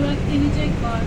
Burak Gelecek var.